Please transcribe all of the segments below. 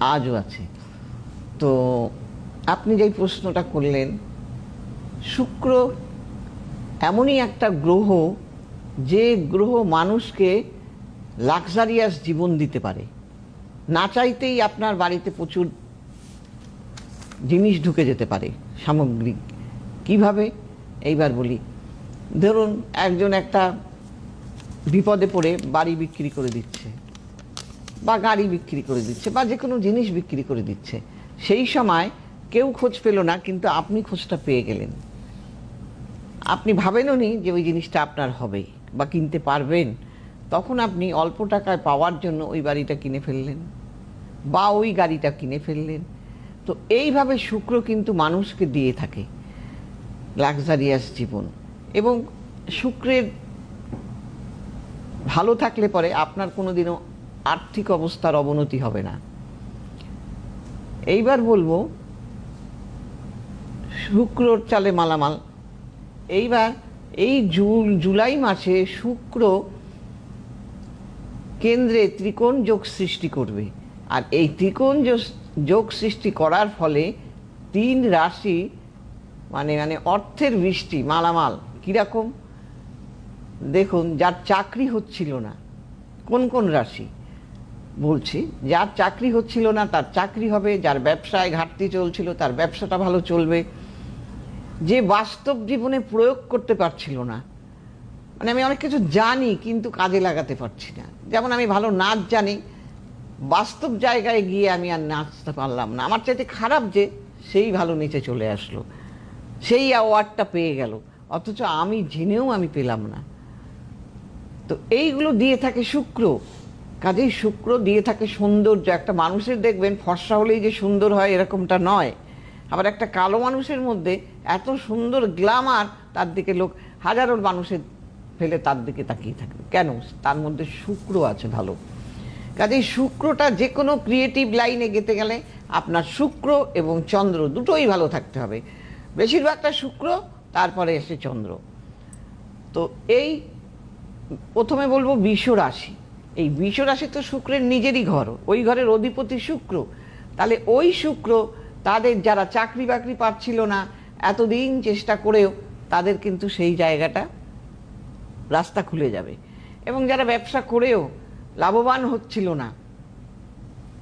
আজও আছে। তো আপনি যেই প্রশ্নটা করলেন, শুক্র এমনই একটা গ্রহ যে গ্রহ মানুষকে লাক্সারিয়াস জীবন দিতে পারে। না চাইতেই আপনার বাড়িতে প্রচুর জিনিস ঢুকে যেতে পারে সামগ্রিক কীভাবে? এইবার বলি। ধরুন একজন একটা বিপদে পড়ে বাড়ি বিক্রি করে দিচ্ছে। বা গাড়ি বিক্রি করে দিচ্ছে বা যে কোনো জিনিস বিক্রি করে দিচ্ছে, সেই সময় কেউ খোঁজ পেল না, কিন্তু আপনি খোঁজটা পেয়ে গেলেন। আপনি ভাবেনও নি যে ওই জিনিসটা আপনার হবে বা কিনতে পারবেন, তখন আপনি অল্প টাকায় পাওয়ার জন্য ওই বাড়িটা কিনে ফেললেন বা ওই গাড়িটা কিনে ফেললেন। তো এইভাবে শুক্র কিন্তু মানুষকে দিয়ে থাকে লাক্সারিয়াস জীবন এবং শুক্রের ভালো থাকলে পরে আপনার কোনোদিনও আর্থিক অবস্থার অবনতি হবে না। এইবার বলব, শুক্রর চালে মালামাল। এইবার এই জুন, জুলাই মাসে শুক্র কেন্দ্রে ত্রিকোণ যোগ সৃষ্টি করবে। আর এই ত্রিকোণ যোগ- সৃষ্টি করার ফলে তিন রাশি মানে মানে অর্থের বৃষ্টি, মালামাল, কীরকম? দেখুন, যার চাকরি হচ্ছিল না, কোন কোন রাশি? বলছি, যার চাকরি হচ্ছিল না, তার চাকরি হবে, যার ব্যবসায় ঘাটতি চলছিল, তার ব্যবসাটা ভালো চলবে। যে বাস্তব জীবনে প্রয়োগ করতে পারছিল না। মানে আমি অনেক কিছু জানি, কিন্তু কাজে লাগাতে পারছি না। যেমন আমি ভালো নাচ জানি, বাস্তব জায়গায় গিয়ে আমি আর নাচতে পারলাম না। আমার চাইতে খারাপ যে, সেই ভালো নিচে চলে আসলো। সেই অ্যাওয়ার্ডটা পেয়ে গেল। অথচ আমি জেনেও আমি পেলাম না। তো এইগুলো দিয়ে থাকে শুক্র। কাজেই শুক্র দিয়ে থাকে সৌন্দর্য। একটা মানুষের দেখবেন ফর্সা হলেই যে সুন্দর হয় এরকমটা নয়। আবার একটা কালো মানুষের মধ্যে এত সুন্দর গ্লামার, তার দিকে লোক, হাজারো মানুষের ফেলে তার দিকে তাকিয়ে থাকবে কেন? তার মধ্যে শুক্র আছে ভালো। কাজেই শুক্রটা যে কোনো ক্রিয়েটিভ লাইনে গেতে গেলে আপনার শুক্র এবং চন্দ্র দুটোই ভালো থাকতে হবে। বেশিরভাগটা শুক্র, তারপরে এসে চন্দ্র। তো এই, প্রথমে বলব বিষ রাশি এই বিষ রাশি তো শুক্রের নিজেরই ঘর, ওই ঘরের অধিপতি শুক্র। তাহলে ওই শুক্র তাদের যারা চাকরি বাকরি পাচ্ছিল না, এতদিন চেষ্টা করেও তাদের কিন্তু সেই জায়গাটা রাস্তা খুলে যাবে। এবং যারা ব্যবসা করেও লাভবান হচ্ছিল না,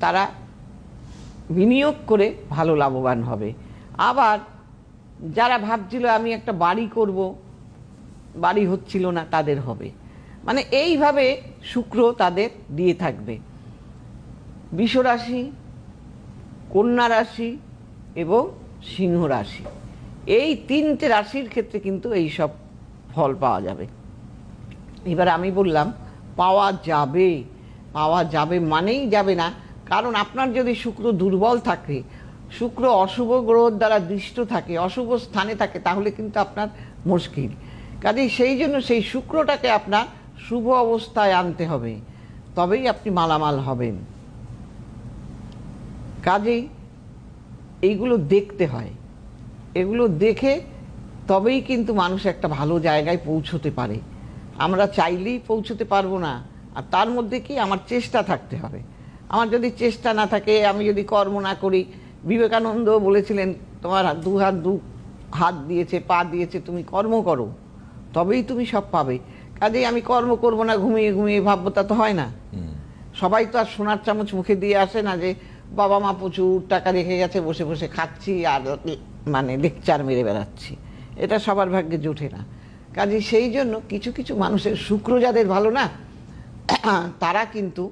তারা বিনিয়োগ করে ভালো লাভবান হবে। আবার যারা ভাবছিল, আমি একটা বাড়ি করব, বাড়ি হচ্ছিল না, তাদের হবে। মানে এইভাবে শুক্র তাদের দিয়ে থাকবে। বিশ্বরাশি কন্যা রাশি এবং সিংহ রাশি। এই তিনটে রাশির ক্ষেত্রে কিন্তু এই সব ফল পাওয়া যাবে। এবার আমি বললাম, পাওয়া যাবে। পাওয়া যাবে মানেই যাবে না। কারণ আপনার যদি শুক্র দুর্বল থাকে, শুক্র অশুভ গ্রহর দ্বারা দৃষ্ট থাকে, অশুভ স্থানে থাকে, তাহলে কিন্তু আপনার মুশকিল। কাজেই সেই জন্য সেই শুক্রটাকে আপনার শুভ অবস্থায় আনতে হবে, তবেই আপনি মালামাল হবেন। কাজেই এইগুলো দেখতে হয়। এগুলো দেখে তবেই কিন্তু মানুষ একটা ভালো জায়গায় পৌঁছতে পারে। আমরা চাইলেই পৌঁছতে পারব না, আর তার মধ্যে কি আমার চেষ্টা থাকতে হবে। আমার যদি চেষ্টা না থাকে, আমি যদি কর্ম না করি, বিবেকানন্দ বলেছিলেন, তোমার দু হাত দু হাত দিয়েছে, পা দিয়েছে, তুমি কর্ম করো, তবেই তুমি সব পাবে। কাজেই আমি কর্ম করব না ঘুমিয়ে ঘুমিয়ে ভাববো তা তো হয় না। সবাই তো আর সোনার চামচ মুখে দিয়ে আসে না যে বাবা মা প্রচুর টাকা রেখে গেছে বসে বসে খাচ্ছি আর মানে লেকচার মেরে বেড়াচ্ছি। এটা সবার ভাগ্যে জোটে না। কাজে সেই জন্য কিছু কিছু মানুষের শুক্র যাদের ভালো না তারা কিন্তু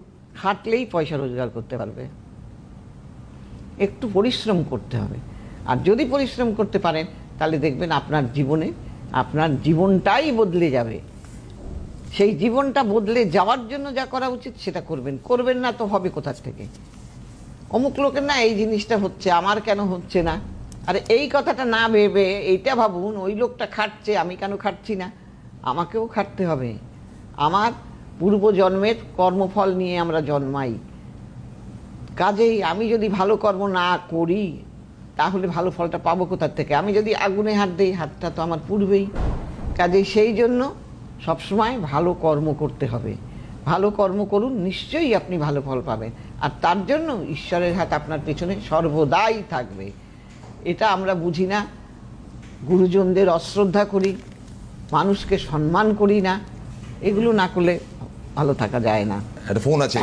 খাটলেই পয়সা রোজগার করতে পারবে। একটু পরিশ্রম করতে হবে। আর যদি পরিশ্রম করতে পারেন তাহলে দেখবেন আপনার জীবনে আপনার জীবনটাই বদলে যাবে। সেই জীবনটা বদলে যাওয়ার জন্য যা করা উচিত সেটা করবেন। করবেন না তো হবে কোথার থেকে? অমুক লোকের না এই জিনিসটা হচ্ছে, আমার কেন হচ্ছে না? আরে এই কথাটা না ভেবে এইটা ভাবুন, ওই লোকটা খাটছে, আমি কেন খাটছি না? আমাকেও খাটতে হবে। আমার পূর্বজন্মের কর্মফল নিয়ে আমরা জন্মাই। কাজেই আমি যদি ভালো কর্ম না করি, তাহলে ভালো ফলটা পাবো কোথার থেকে? আমি যদি আগুনে হাত দিই, হাতটা তো আমার পূর্বেই। কাজেই সেই জন্য সবসময় ভালো কর্ম করতে হবে। ভালো কর্ম করুন নিশ্চয়ই আপনি ভালো ফল পাবেন। আর তার জন্য ঈশ্বরের হাত আপনার পেছনে সর্বদাই থাকবে। এটা আমরা বুঝি না। গুরুজনদের অশ্রদ্ধা করি মানুষকে সম্মান করি না। এগুলো না করলে ভালো থাকা যায় না। একটা ফোন আছে।